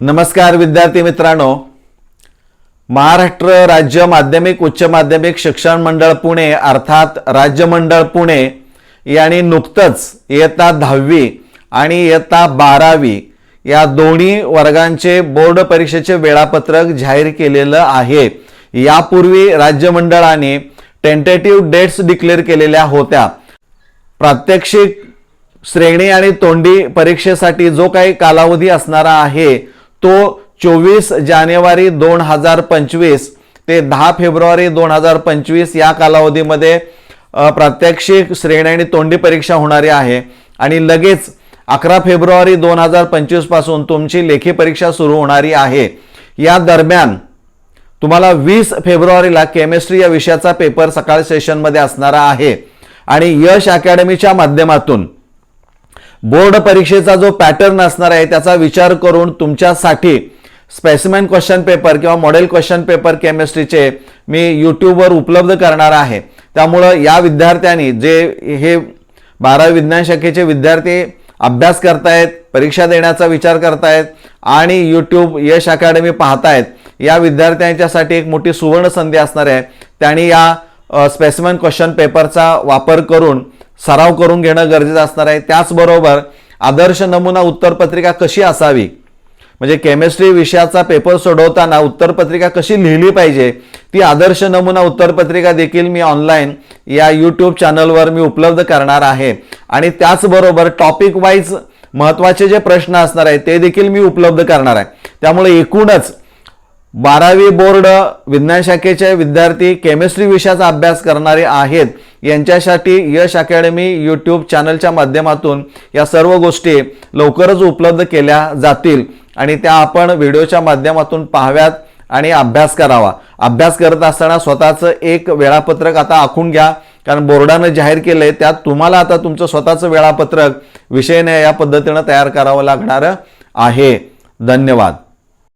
नमस्कार विद्यार्थी मित्रांनो. महाराष्ट्र राज्य माध्यमिक उच्च माध्यमिक शिक्षण मंडळ पुणे अर्थात राज्य मंडळ पुणे यांनी नुकतंच इयत्ता दहावी आणि इयत्ता बारावी या दोन्ही वर्गांचे बोर्ड परीक्षेचे वेळापत्रक जाहीर केलेलं आहे. यापूर्वी राज्य मंडळाने टेंटेटिव्ह डेट्स डिक्लेअर केलेल्या होत्या. प्रात्यक्षिक श्रेणी आणि तोंडी परीक्षेसाठी जो काही कालावधी असणारा आहे तो चोवीस जानेवारी दोन हजार पंचवीस ते दहा फेब्रुवारी दोन हजार पंचवीस या कालावधीमध्ये प्रात्यक्षिक श्रेणी आणि तोंडी परीक्षा होणारी आहे. आणि लगेच अकरा फेब्रुवारी दोन हजार पंचवीसपासून तुमची लेखी परीक्षा सुरू होणारी आहे. या दरम्यान तुम्हाला वीस फेब्रुवारीला केमिस्ट्री या विषयाचा पेपर सकाळ सेशनमध्ये असणारा आहे. आणि यश अकॅडमीच्या माध्यमातून बोर्ड परीक्षेचा जो पॅटर्न असणार आहे त्याचा विचार करून तुमच्यासाठी स्पेसिमेन क्वेश्चन पेपर किंवा मॉडेल क्वेश्चन पेपर केमिस्ट्रीचे मी यूट्यूबवर उपलब्ध करणार आहे. त्यामुळं या विद्यार्थ्यांनी जे हे बारावी विज्ञान शाखेचे विद्यार्थी अभ्यास करतायत परीक्षा देण्याचा विचार करतायत आणि यूट्यूब यश अकॅडमी पाहतायत या विद्यार्थ्यांच्यासाठी एक मोठी सुवर्ण संधी असणार आहे. त्यांनी या स्पेसिमन क्वेश्चन पेपरचा वापर करून सराव करून घेणं गरजेचं असणार आहे. त्याचबरोबर आदर्श नमुना उत्तरपत्रिका कशी असावी? म्हणजे केमिस्ट्री विषयाचा पेपर सोडवताना उत्तरपत्रिका कशी लिहिली पाहिजे? ती आदर्श नमुना उत्तरपत्रिका देखील मी ऑनलाईन या यूट्यूब चॅनलवर मी उपलब्ध करणार आहे. आणि त्याचबरोबर टॉपिक वाईज महत्त्वाचे जे प्रश्न असणार आहेत ते देखील मी उपलब्ध करणार आहे. त्यामुळे एकूणच बारावी बोर्ड विज्ञान शाखेचे विद्यार्थी केमिस्ट्री विषयाचा अभ्यास करणारे आहेत. यांच्यासाठी यश अकॅडमी यूट्यूब चॅनलच्या माध्यमातून या सर्व गोष्टी लवकरच उपलब्ध केल्या जातील. आणि त्या आपण व्हिडिओच्या माध्यमातून पाहाव्यात आणि अभ्यास करावा. अभ्यास करत असताना स्वतःचं एक वेळापत्रक आता आखून घ्या. कारण बोर्डानं जाहीर केलंय त्यात तुम्हाला आता तुमचं स्वतःचं वेळापत्रक विषयने या पद्धतीनं तयार करावं लागणार आहे. धन्यवाद.